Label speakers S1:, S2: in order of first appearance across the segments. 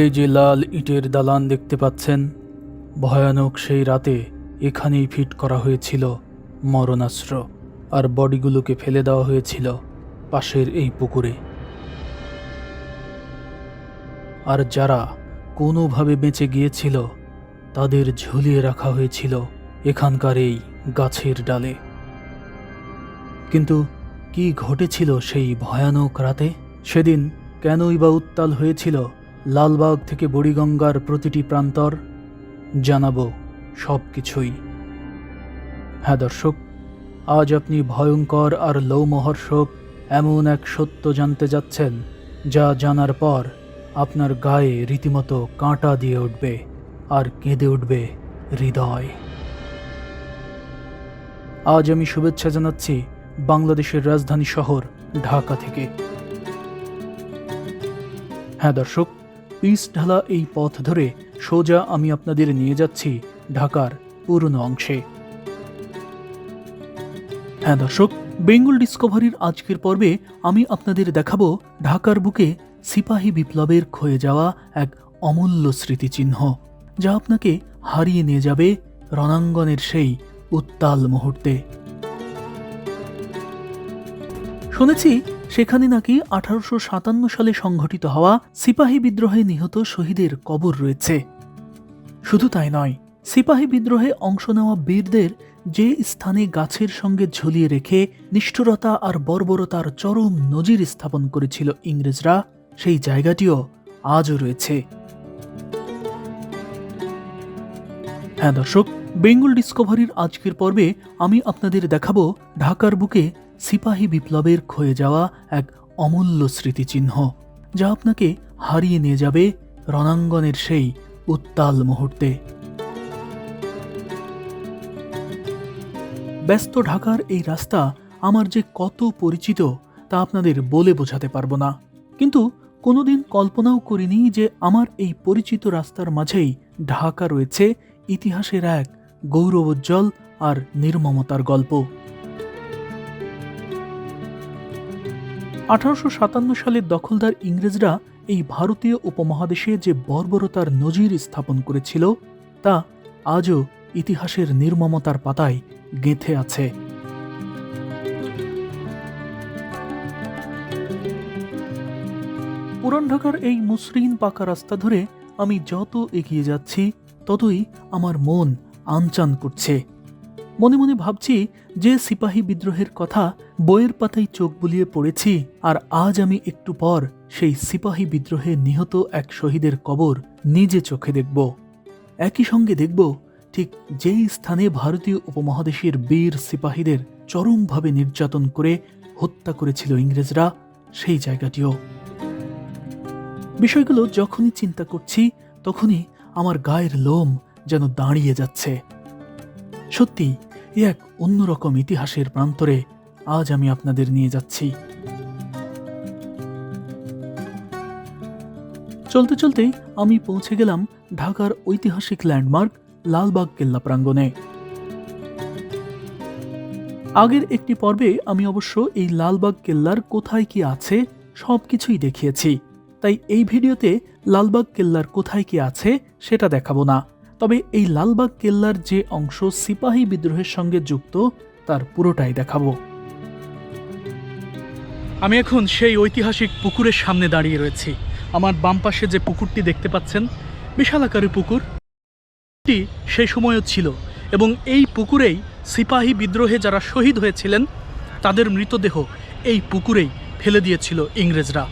S1: এই যে লাল ইটের দালান দেখতে পাচ্ছেন, ভয়ানক সেই রাতে এখানেই ফিট করা হয়েছিল মরণাস্ত্র আর বডিগুলোকে ফেলে দেওয়া হয়েছিল পাশের এই পুকুরে। আর যারা কোনোভাবে বেঁচে গিয়েছিল, তাদের ঝুলিয়ে রাখা হয়েছিল এখানকার এই গাছের ডালে। কিন্তু কি ঘটেছিল সেই ভয়ানক রাতে? সেদিন কেনই বা উত্তাল হয়েছিল লালবাগ থেকে বুড়িগঙ্গার প্রতিটি প্রান্তর জানাব সব কিছুই হ্যাঁ দর্শক, আজ আপনি ভয়ঙ্কর আর লৌমহর্ষক এমন এক সত্য জানতে যাচ্ছেন, যা জানার পর আপনার গায়ে রীতিমতো কাঁটা দিয়ে উঠবে আর কেঁদে উঠবে হৃদয়। আজ আমি শুভেচ্ছা জানাচ্ছি বাংলাদেশের রাজধানী শহর ঢাকা থেকে। হ্যাঁ দর্শক পিস ঢালা এই পথ ধরে সোজা আমি আপনাদের নিয়ে যাচ্ছি ঢাকার পুরনো অংশে। হ্যাঁ দর্শক, বেঙ্গল ডিসকভারির আজকের পর্বে আমি আপনাদের দেখাবো ঢাকার বুকে সিপাহী বিপ্লবের ক্ষয়ে যাওয়া এক অমূল্য স্মৃতিচিহ্ন, যা আপনাকে হারিয়ে নিয়ে যাবে রণাঙ্গনের সেই উত্তাল মুহূর্তে। শুনেছি সেখানে নাকি আঠারোশো সাতান্ন সালে সংঘটিত হওয়া সিপাহী বিদ্রোহে নিহত শহীদের কবর রয়েছে। শুধু তাই নয়, সিপাহী বিদ্রোহে অংশ নেওয়া বীরদের যে স্থানে গাছের সঙ্গে ঝুলিয়ে রেখে নিষ্ঠুরতা আর বর্বরতার চরম নজির স্থাপন করেছিল ইংরেজরা, সেই জায়গাটিও আজও রয়েছে। হ্যাঁ দর্শক, বেঙ্গল ডিসকভারির আজকের পর্বে আমি আপনাদের দেখাবো ঢাকার বুকে সিপাহী বিপ্লবের ক্ষয়ে যাওয়া এক অমূল্য স্মৃতিচিহ্ন, যা আপনাকে হারিয়ে নিয়ে যাবে রণাঙ্গনের সেই উত্তাল মুহূর্তে। ব্যস্ত ঢাকার এই রাস্তা আমার যে কত পরিচিত, তা আপনাদের বলে বোঝাতে পারব না। কিন্তু কোনোদিন কল্পনাও করিনি যে আমার এই পরিচিত রাস্তার মাঝেই ঢাকা রয়েছে ইতিহাসের এক গৌরবোজ্জ্বল আর নির্মমতার গল্প। আঠারোশো সাতান্ন সালের দখলদার ইংরেজরা এই ভারতীয় উপমহাদেশে যে বর্বরতার নজির স্থাপন করেছিল, তা আজও ইতিহাসের নির্মমতার পাতায় গেঁথে আছে। পুরান ঢাকার এই মসৃণ পাকা রাস্তা ধরে আমি যত এগিয়ে যাচ্ছি, ততই আমার মন আনচান করছে। মনে মনে ভাবছি যে সিপাহী বিদ্রোহের কথা বইয়ের পাতায় চোখ বুলিয়ে পড়েছি, আর আজ আমি একটু পর সেই সিপাহী বিদ্রোহে নিহত এক শহীদের কবর নিজে চোখে দেখব। একই সঙ্গে দেখব ঠিক যেই স্থানে ভারতীয় উপমহাদেশের বীর সিপাহীদের চরমভাবে নির্যাতন করে হত্যা করেছিল ইংরেজরা, সেই জায়গাটিও। বিষয়গুলো যখনই চিন্তা করছি, তখনই আমার গায়ের লোম যেন দাঁড়িয়ে যাচ্ছে। সত্যি, এক অন্যরকম ইতিহাসের প্রান্তরে আজ আমি আপনাদের নিয়ে যাচ্ছি। চলতে চলতেই আমি পৌঁছে গেলাম ঢাকার ঐতিহাসিক ল্যান্ডমার্ক লালবাগ কেল্লা প্রাঙ্গণে। আগের একটি পর্বে আমি অবশ্য এই লালবাগ কেল্লার কোথায় কি আছে সবকিছুই দেখিয়েছি, তাই এই ভিডিওতে লালবাগ কেল্লার কোথায় কি আছে সেটা দেখাবো না। তবে এই লালবাগ কেল্লার যে অংশ সিপাহী বিদ্রোহের সঙ্গে যুক্ত, তার পুরোটাই দেখাবো। আমি এখন সেই ঐতিহাসিক পুকুরের সামনে দাঁড়িয়ে রয়েছি। আমার বাম পাশে যে পুকুরটি দেখতে পাচ্ছেন বিশাল আকারের পুকুর সেই সময়ও ছিল এবং এই পুকুরেই সিপাহী বিদ্রোহে যারা শহীদ হয়েছিলেন, তাদের মৃতদেহ এই পুকুরেই ফেলে দিয়েছিল ইংরেজরা।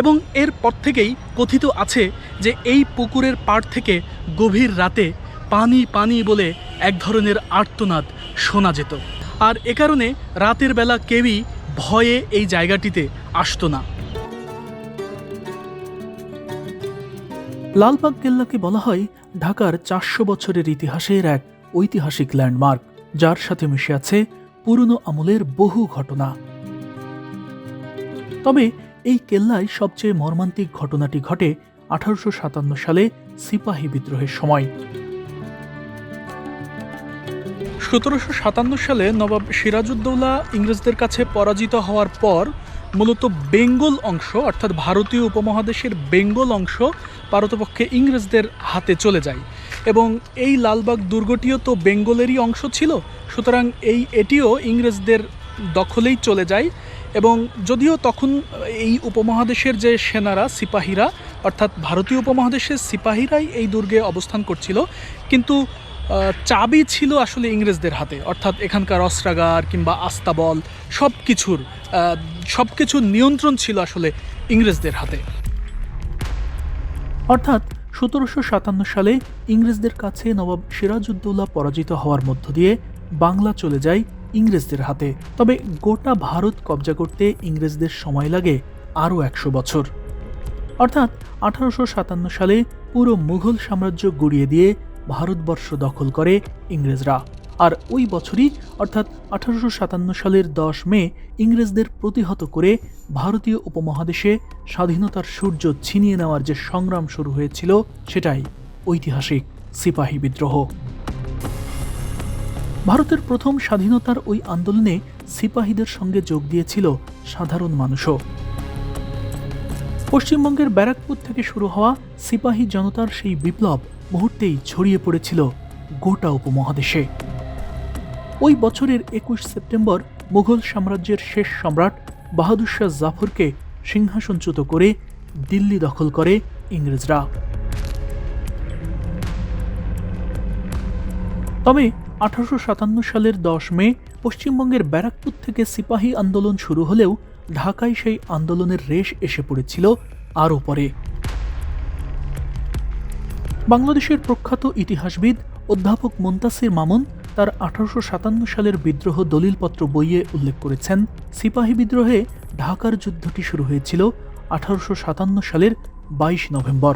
S1: এবং এর পর থেকেই কথিত আছে যে এই পুকুরের পাড় থেকে গভীর রাতে পানি পানি বলে এক ধরনের আর্তনাদ শোনা যেত। আর এ কারণে রাতের বেলা কেউই ভয়ে এই জায়গাটিতে আসতো না। লালবাগ কেল্লাকে বলা হয় ঢাকার চারশো বছরের ইতিহাসের এক ঐতিহাসিক ল্যান্ডমার্ক, যার সাথে মিশে আছে পুরনো আমলের বহু ঘটনা। তবে এই কেল্লায় সবচেয়ে মর্মান্তিক ঘটনাটি ঘটে আঠারোশো সাতান্ন সালে সিপাহী বিদ্রোহের সময়। সতেরোশো সাতান্ন সালে নবাব সিরাজউদ্দৌলা ইংরেজদের কাছে পরাজিত হওয়ার পর
S2: মূলত বেঙ্গল অংশ, অর্থাৎ ভারতীয় উপমহাদেশের বেঙ্গল অংশ, পারতপক্ষে ইংরেজদের হাতে চলে যায় এবং এই লালবাগ দুর্গটিও তো বেঙ্গলেরই অংশ ছিল, সুতরাং এই এটিও ইংরেজদের দখলেই চলে যায়। এবং যদিও তখন এই উপমহাদেশের যে সেনারা, সিপাহীরা, অর্থাৎ ভারতীয় উপমহাদেশের সিপাহীরাই এই দুর্গে অবস্থান করছিল, কিন্তু চাবি ছিল আসলে ইংরেজদের হাতে, অর্থাৎ এখানকার অস্ত্রাগার কিংবা আস্তাবল সব কিছুর সব কিছুর নিয়ন্ত্রণ ছিল আসলে ইংরেজদের হাতে।
S1: অর্থাৎ সতেরোশো সাতান্ন সালে ইংরেজদের কাছে নবাব সিরাজউদ্দৌলা পরাজিত হওয়ার মধ্য দিয়ে বাংলা চলে যায় ইংরেজদের হাতে। তবে গোটা ভারত কবজা করতে ইংরেজদের সময় লাগে আরও একশো বছর। অর্থাৎ আঠারোশো সাতান্ন সালে পুরো মুঘল সাম্রাজ্য গড়িয়ে দিয়ে ভারতবর্ষ দখল করে ইংরেজরা। আর ওই বছরই, অর্থাৎ আঠারোশো সাতান্ন সালের দশ মে, ইংরেজদের প্রতিহত করে ভারতীয় উপমহাদেশে স্বাধীনতার সূর্য ছিনিয়ে নেওয়ার যে সংগ্রাম শুরু হয়েছিল, সেটাই ঐতিহাসিক সিপাহী বিদ্রোহ। ভারতের প্রথম স্বাধীনতার ওই আন্দোলনে সিপাহীদের সঙ্গে যোগ দিয়েছিল সাধারণ মানুষও। পশ্চিমবঙ্গের ব্যারাকপুর থেকে শুরু হওয়া সিপাহী জনতার সেই বিপ্লব মুহূর্তেই ছড়িয়ে পড়েছিল গোটা উপমহাদেশে। ওই বছরের একুশ সেপ্টেম্বর মুঘল সাম্রাজ্যের শেষ সম্রাট বাহাদুর শাহ জাফরকে সিংহাসনচ্যুত করে দিল্লি দখল করে ইংরেজরা। তবে আঠারোশো সাতান্ন সালের দশ মে পশ্চিমবঙ্গের ব্যারাকপুর থেকে সিপাহী আন্দোলন শুরু হলেও ঢাকায় সেই আন্দোলনের রেশ এসে পড়েছিল আরও পরে। বাংলাদেশের প্রখ্যাত ইতিহাসবিদ অধ্যাপক মুন্তাসির মামুন তার আঠারোশো সাতান্ন সালের বিদ্রোহ দলিলপত্র বইয়ে উল্লেখ করেছেন, সিপাহী বিদ্রোহে ঢাকার যুদ্ধটি শুরু হয়েছিল আঠারোশো সাতান্ন সালের বাইশ নভেম্বর।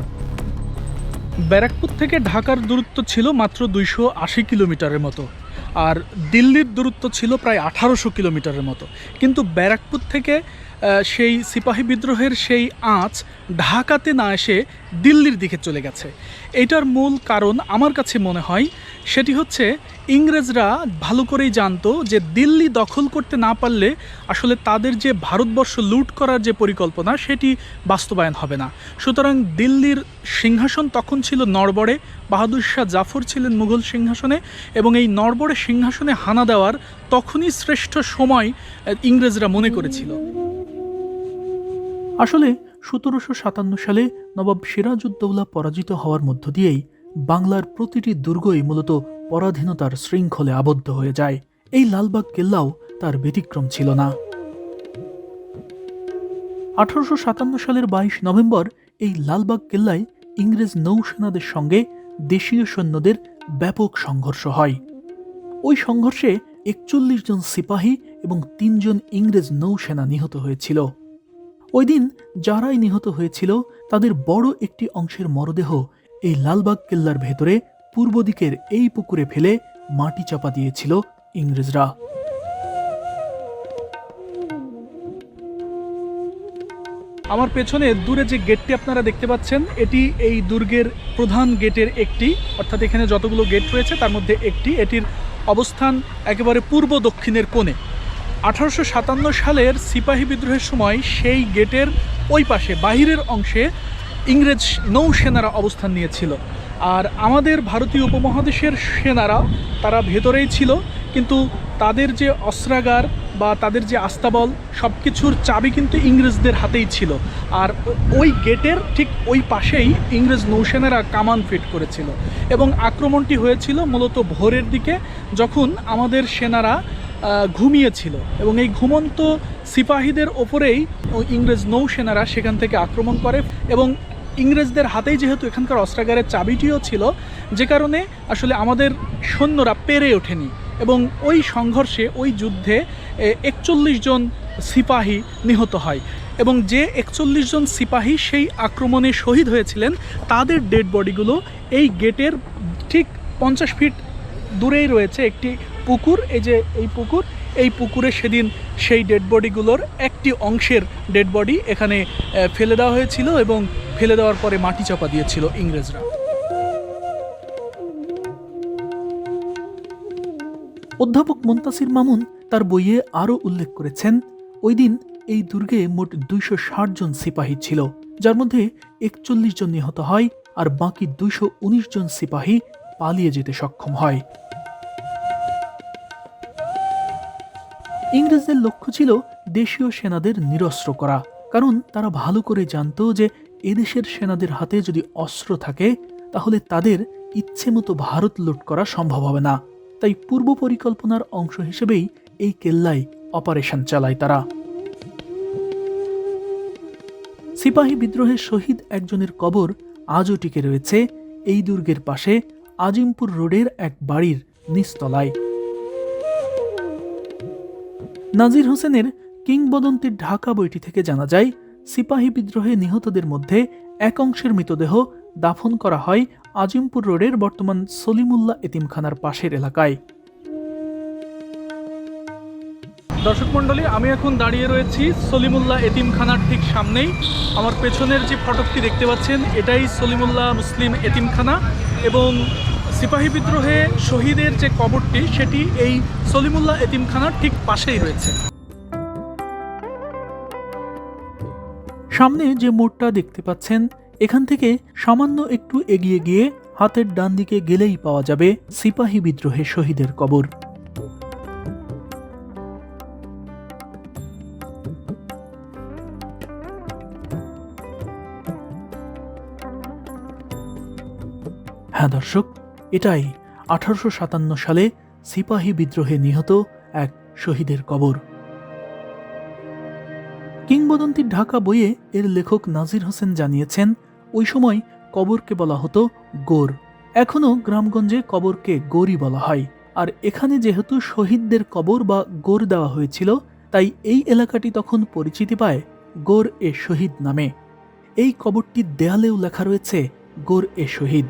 S2: ব্যারাকপুর থেকে ঢাকার দূরত্ব ছিল মাত্র দুইশো আশি কিলোমিটারের মতো, আর দিল্লির দূরত্ব ছিল প্রায় আঠারোশো কিলোমিটারের মতো। কিন্তু ব্যারাকপুর থেকে সেই সিপাহী বিদ্রোহের সেই আঁচ ঢাকাতে না এসে দিল্লির দিকে চলে গেছে। এটার মূল কারণ আমার কাছে মনে হয়, সেটি হচ্ছে ইংরেজরা ভালো করেই জানতো যে দিল্লি দখল করতে না পারলে আসলে তাদের যে ভারতবর্ষ লুট করার যে পরিকল্পনা, সেটি বাস্তবায়ন হবে না। সুতরাং দিল্লির সিংহাসন তখন ছিল নড়বড়ে। বাহাদুর শাহ জাফর ছিলেন মুঘল সিংহাসনে এবং এই নড়বড়ে সিংহাসনে হানা দেওয়ার তখনই শ্রেষ্ঠ সময় ইংরেজরা মনে করেছিল।
S1: আসলে সতেরোশো সাতান্ন সালে নবাব সিরাজউদ্দৌলা পরাজিত হওয়ার মধ্য দিয়েই বাংলার প্রতিটি দুর্গই মূলত পরাধীনতার শৃঙ্খলে আবদ্ধ হয়ে যায়। এই লালবাগ কেল্লাও তার ব্যতিক্রম ছিল না। আঠারোশো সাতান্ন সালের বাইশ নভেম্বর এই লালবাগ কেল্লায় ইংরেজ নৌসেনাদের সঙ্গে দেশীয় সৈন্যদের ব্যাপক সংঘর্ষ হয়। ওই সংঘর্ষে একচল্লিশ জন সিপাহী এবং তিনজন ইংরেজ নৌসেনা নিহত হয়েছিল। ওই দিন যারাই নিহত হয়েছিল, তাদের বড় একটি অংশের মরদেহ এই লালবাগ কেল্লার ভেতরে পূর্ব দিকের এই পুকুরে ফেলে মাটি চাপা দিয়েছিল ইংরেজরা।
S2: আমার পেছনে দূরে যে গেটটি আপনারা দেখতে পাচ্ছেন, এটি এই দুর্গের প্রধান গেটের একটি, অর্থাৎ এখানে যতগুলো গেট রয়েছে তার মধ্যে একটি। এটির অবস্থান একেবারে পূর্ব দক্ষিণের কোণে। আঠারোশো সাতান্ন সালের সিপাহী বিদ্রোহের সময় সেই গেটের ওই পাশে, বাহিরের অংশে ইংরেজ নৌসেনারা অবস্থান নিয়েছিল। আর আমাদের ভারতীয় উপমহাদেশের সেনারা, তারা ভেতরেই ছিল, কিন্তু তাদের যে অস্ত্রাগার বা তাদের যে আস্তাবল সব কিছুর চাবি কিন্তু ইংরেজদের হাতেই ছিল। আর ওই গেটের ঠিক ওই পাশেই ইংরেজ নৌসেনারা কামান ফিট করেছিল। এবং আক্রমণটি হয়েছিল মূলত ভোরের দিকে, যখন আমাদের সেনারা ঘুমিয়েছিল। এবং এই ঘুমন্ত সিপাহীদের ওপরেই ইংরেজ নৌসেনারা সেখান থেকে আক্রমণ করে। এবং ইংরেজদের হাতেই যেহেতু এখানকার অস্ত্রাগারের চাবিটিও ছিল, যে কারণে আসলে আমাদের সৈন্যরা পেরে ওঠেনি এবং ওই সংঘর্ষে, ওই যুদ্ধে একচল্লিশ জন সিপাহী নিহত হয় এবং যে একচল্লিশ জন সিপাহী সেই আক্রমণে শহীদ হয়েছিলেন, তাদের ডেড বডিগুলো এই গেটের ঠিক পঞ্চাশ ফিট দূরেই রয়েছে একটি পুকুর, এই যে এই পুকুর এই পুকুরে সেদিন সেই ডেড বডিগুলোর একটি অংশের ডেড বডি এখানে ফেলে দেওয়া হয়েছিল এবং ফেলে দেওয়ার পরে মাটি চাপা দিয়েছিল ইংরেজরা।
S1: অধ্যাপক মুন্তাসির মামুন তার বইয়ে আরও উল্লেখ করেছেন, ওই দিন এই দুর্গে মোট দুইশো ষাট জন সিপাহী ছিল, যার মধ্যে একচল্লিশ জন নিহত হয় আর বাকি দুইশো উনিশ জন সিপাহী পালিয়ে যেতে সক্ষম হয়। ইংরেজদের লক্ষ্য ছিল দেশীয় সেনাদের নিরস্ত্র করা, কারণ তারা ভালো করে জানত যে এদেশের সেনাদের হাতে যদি অস্ত্র থাকে, তাহলে তাদের ইচ্ছে মতো ভারত লুট করা সম্ভব হবে না। তাই পূর্ব পরিকল্পনার অংশ হিসেবেই এই কেল্লায় অপারেশন চালায় তারা। সিপাহী বিদ্রোহের শহীদ একজনের কবর আজও টিকে রয়েছে, এই দুর্গের পাশে আজিমপুর রোডের এক বাড়ির নিচতলায়। নাজির হোসেনের কিংবদন্তির ঢাকা বইটি থেকে জানা যায়, সিপাহী বিদ্রোহে নিহতদের মধ্যে এক অংশের মৃতদেহ দাফন করা হয় আজিমপুর রোডের বর্তমান সলিমুল্লাহ এতিমখানার পাশের এলাকায়।
S2: দর্শক মণ্ডলী, আমি এখন দাঁড়িয়ে রয়েছি সলিমুল্লাহ এতিমখানার ঠিক সামনেই। আমার পেছনের যে ফটকটি দেখতে পাচ্ছেন, এটাই সলিমুল্লাহ মুসলিম এতিমখানা এবং সিপাহী বিদ্রোহে শহীদের যে কবরটি, সেটি এই সলিমুল্লাহ এতিমখানার ঠিক পাশেই রয়েছে।
S1: সামনে যে মোড়টা দেখতে পাচ্ছেন, এখান থেকে সামান্য একটু এগিয়ে গিয়ে হাতের ডান দিকে গেলেই পাওয়া যাবে সিপাহী বিদ্রোহে শহীদের কবর। হ্যাঁ দর্শক এটাই আঠারোশো সাতান্ন সালে সিপাহী বিদ্রোহে নিহত এক শহীদের কবর। কিংবদন্তির ঢাকা বইয়ে এর লেখক নাজির হোসেন জানিয়েছেন, ওই সময় কবরকে বলা হতো গোর। এখনও গ্রামগঞ্জে কবরকে গোরই বলা হয়। আর এখানে যেহেতু শহীদদের কবর বা গোর দেওয়া হয়েছিল, তাই এই এলাকাটি তখন পরিচিতি পায় গোর এ শহীদ নামে। এই কবরটির দেয়ালেও লেখা রয়েছে গোর এ শহীদ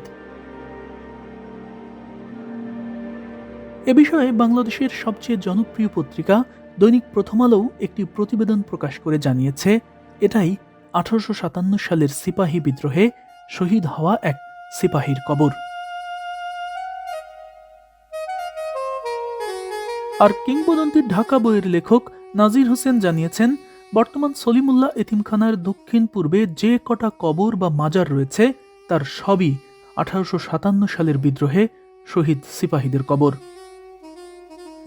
S1: এ বিষয়ে বাংলাদেশের সবচেয়ে জনপ্রিয় পত্রিকা দৈনিক প্রথম আলোও একটি প্রতিবেদন প্রকাশ করে জানিয়েছে, এটাই আঠারোশো সাতান্ন সালের সিপাহী বিদ্রোহে শহীদ হওয়া এক সিপাহীর কবর। আর কিংবদন্তির ঢাকা বইয়ের লেখক নাজির হোসেন জানিয়েছেন, বর্তমান সলিমুল্লাহ এতিমখানার দক্ষিণ পূর্বে যে কটা কবর বা মাজার রয়েছে, তার সবই আঠারোশো সাতান্ন সালের বিদ্রোহে শহীদ সিপাহীদের কবর।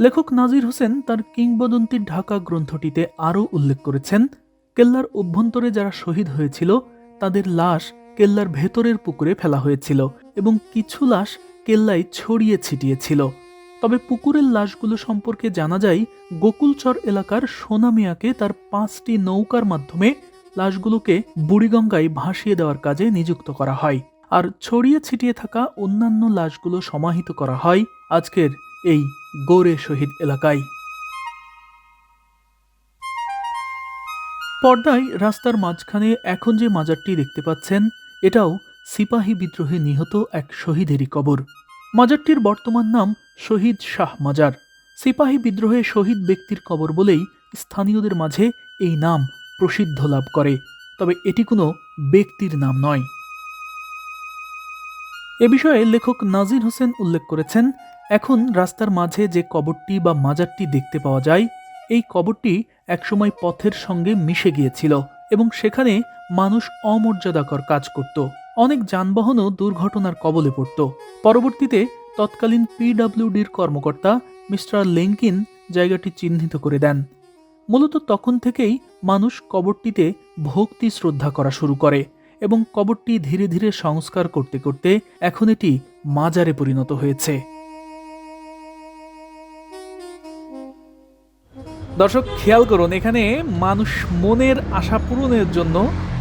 S1: লেখক নাজির হোসেন তার কিংবদন্তির ঢাকা গ্রন্থটিতে আরও উল্লেখ করেছেন, কেল্লার অভ্যন্তরে যারা শহীদ হয়েছিল, তাদের লাশ কেল্লার ভেতরের পুকুরে ফেলা হয়েছিল এবং কিছু লাশ কেল্লায় ছড়িয়ে ছিটিয়েছিল। তবে পুকুরের লাশগুলো সম্পর্কে জানা যায়, গোকুলচর এলাকার সোনা মিয়াকে তার পাঁচটি নৌকার মাধ্যমে লাশগুলোকে বুড়িগঙ্গায় ভাসিয়ে দেওয়ার কাজে নিযুক্ত করা হয়। আর ছড়িয়ে ছিটিয়ে থাকা অন্যান্য লাশগুলো সমাহিত করা হয় আজকের এই গোরে শহীদ এলাকায়। পর্দায় রাস্তার মাঝখানে এখন যে মাজারটি দেখতে পাচ্ছেন, এটাও সিপাহী বিদ্রোহে নিহত এক শহীদেরই কবর। মাজারটির বর্তমান নাম শহীদ শাহ মাজার। সিপাহী বিদ্রোহে শহীদ ব্যক্তির কবর বলেই স্থানীয়দের মাঝে এই নাম প্রসিদ্ধ লাভ করে, তবে এটি কোনো ব্যক্তির নাম নয়। এ বিষয়ে লেখক নাজির হোসেন উল্লেখ করেছেন এখন রাস্তার মাঝে যে কবরটি বা মাজারটি দেখতে পাওয়া যায়, এই কবরটি একসময় পথের সঙ্গে মিশে গিয়েছিল এবং সেখানে মানুষ অমর্যাদাকর কাজ করত। অনেক যানবাহনও দুর্ঘটনার কবলে পড়ত। পরবর্তীতে তৎকালীন পিডাব্লিউডির কর্মকর্তা মিস্টার লেঙ্কিন জায়গাটি চিহ্নিত করে দেন। মূলত তখন থেকেই মানুষ কবরটিতে ভক্তি শ্রদ্ধা করা শুরু করে এবং কবরটি ধীরে ধীরে সংস্কার করতে করতে এখন এটি মাজারে পরিণত হয়েছে। দর্শক, খেয়াল করুন, এখানে মানুষ মনের আশা পূরণের জন্য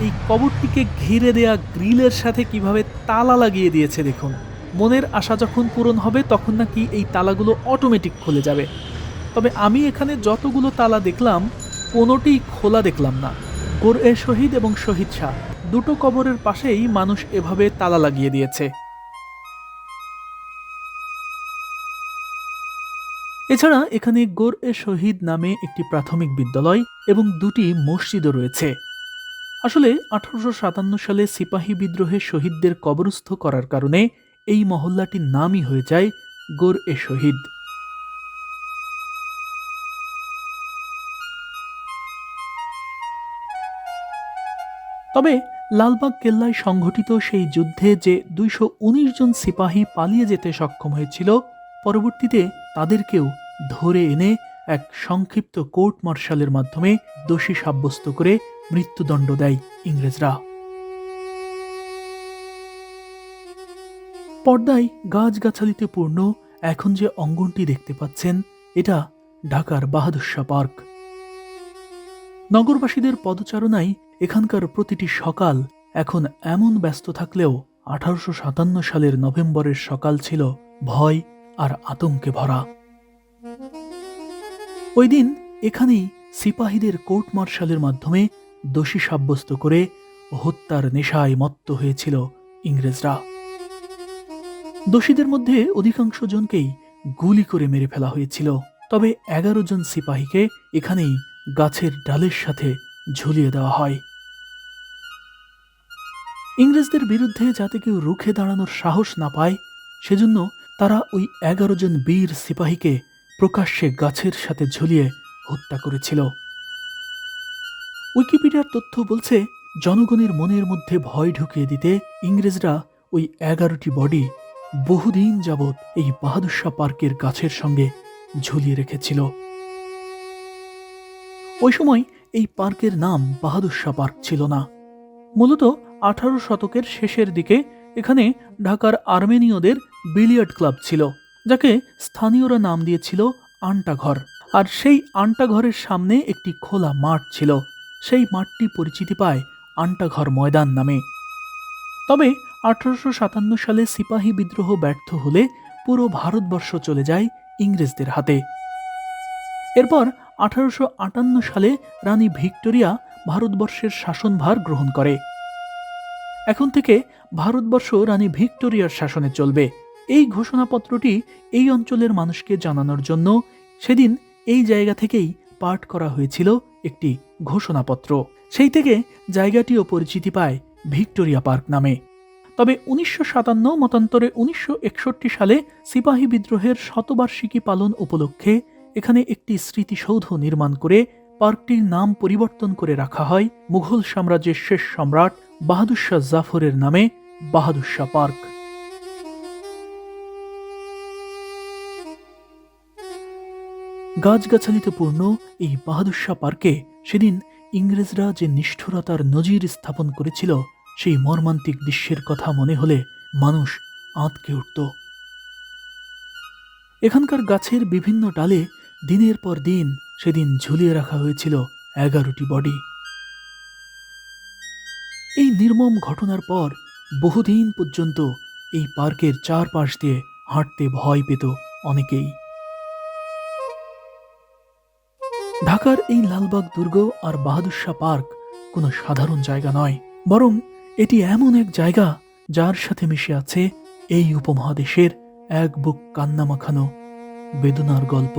S1: এই কবরটিকে ঘিরে দেয়া গ্রিলের সাথে কীভাবে তালা লাগিয়ে দিয়েছে দেখুন। মনের আশা যখন পূরণ হবে, তখন নাকি এই তালাগুলো অটোমেটিক খুলে যাবে। তবে আমি এখানে যতগুলো তালা দেখলাম, কোনোটিই খোলা দেখলাম না। গোর এ শহীদ এবং শহীদ শাহ, দুটো কবরের পাশেই মানুষ এভাবে তালা লাগিয়ে দিয়েছে। এছাড়া এখানে গোর এ শহীদ নামে একটি প্রাথমিক বিদ্যালয় এবং দুটি মসজিদও রয়েছে। আসলে আঠারোশো সাতান্ন সালে সিপাহী বিদ্রোহে শহীদদের কবরস্থ করার কারণে এই মহল্লাটির নামই হয়ে যায় গোর এ শহীদ। তবে লালবাগ কেল্লায় সংঘটিত সেই যুদ্ধে যে দুইশো উনিশ জন সিপাহী পালিয়ে যেতে সক্ষম হয়েছিল, পরবর্তীতে তাদেরকেও ধরে এনে এক সংক্ষিপ্ত কোর্ট মার্শালের মাধ্যমে দোষী সাব্যস্ত করে মৃত্যুদণ্ড দেয় ইংরেজরা। পর্দায় গাছগাছালিতে পূর্ণ এখন যে অঙ্গনটি দেখতে পাচ্ছেন, এটা ঢাকার বাহাদুর শাহ পার্ক। নগরবাসীদের পদচারণায় এখানকার প্রতিটি সকাল এখন এমন ব্যস্ত থাকলেও আঠারোশো সাতান্ন সালের নভেম্বরের সকাল ছিল ভয় আর আতঙ্কে ভরা। ওই দিন এখানেই সিপাহীদের কোর্ট মার্শালের মাধ্যমে দোষী সাব্যস্ত করে হত্যার নেশায় মত্ত হয়েছিল ইংরেজরা। দোষীদের মধ্যে অধিকাংশ জনকেই গুলি করে মেরে ফেলা হয়েছিল। তবে এগারো জন সিপাহীকে এখানেই গাছের ডালের সাথে ঝুলিয়ে দেওয়া হয়। ইংরেজদের বিরুদ্ধে যাতে কেউ রুখে দাঁড়ানোর সাহস না পায়, সেজন্য তারা ওই এগারো জন বীর সিপাহীকে প্রকাশ্যে গাছের সাথে ঝুলিয়ে হত্যা করেছিল। উইকিপিডিয়ার তথ্য বলছে, জনগণের মনের মধ্যে ভয় ঢুকিয়ে দিতে ইংরেজরা ওই এগারোটি বডি বহুদিন যাবৎ এই বাহাদুর শাহ পার্কের গাছের সঙ্গে ঝুলিয়ে রেখেছিল। ওই সময় এই পার্কের নাম বাহাদুর শাহ পার্ক ছিল না। মূলত আঠারো শতকের শেষের দিকে এখানে ঢাকার আর্মেনীয়দের বিলিয়ার্ড ক্লাব ছিল, যাকে স্থানীয়রা নাম দিয়েছিল আন্টাঘর। আর সেই আন্টাঘরের সামনে একটি খোলা মাঠ ছিল, সেই মাঠটি পরিচিতি পায় আন্টাঘর ময়দান নামে। তবে আঠারোশো সাতান্ন সালে সিপাহী বিদ্রোহ ব্যর্থ হলে পুরো ভারতবর্ষ চলে যায় ইংরেজদের হাতে। এরপর আঠারোশো আটান্ন সালে রানী ভিক্টোরিয়া ভারতবর্ষের শাসনভার গ্রহণ করে। এখন থেকে ভারতবর্ষ রানী ভিক্টোরিয়ার শাসনে চলবে। এই ঘোষণাপত্রটি এই অঞ্চলের মানুষকে জানানোর জন্য সেদিন এই জায়গা থেকেই পাঠ করা হয়েছিল একটি ঘোষণাপত্র। সেই থেকে জায়গাটিও পরিচিতি পায় ভিক্টোরিয়া পার্ক নামে। তবে উনিশশো সাতান্ন মতান্তরে উনিশশো একষট্টি সালে সিপাহী বিদ্রোহের শতবার্ষিকী পালন উপলক্ষে এখানে একটি স্মৃতিসৌধ নির্মাণ করে পার্কটির নাম পরিবর্তন করে রাখা হয় মুঘল সাম্রাজ্যের শেষ সম্রাট বাহাদুর শাহ জাফরের নামে বাহাদুর শাহ পার্ক। গাছগাছালিতে পূর্ণ এই বাহাদুর শাহ পার্কে সেদিন ইংরেজরা যে নিষ্ঠুরতার নজির স্থাপন করেছিল, সেই মর্মান্তিক দৃশ্যের কথা মনে হলে মানুষ আঁতকে উঠত। এখানকার গাছের বিভিন্ন ডালে দিনের পর দিন সেদিন ঝুলিয়ে রাখা হয়েছিল এগারোটি বডি। এই নির্মম ঘটনার পর বহুদিন পর্যন্ত এই পার্কের চারপাশ দিয়ে হাঁটতে ভয় পেত অনেকেই। ঢাকার এই লালবাগ দুর্গ আর বাহাদুর শাহ পার্ক কোনো সাধারণ জায়গা নয়, বরং এটি এমন এক জায়গা যার সাথে মিশে আছে এই উপমহাদেশের এক বুক কান্না মাখানো বেদনার গল্প।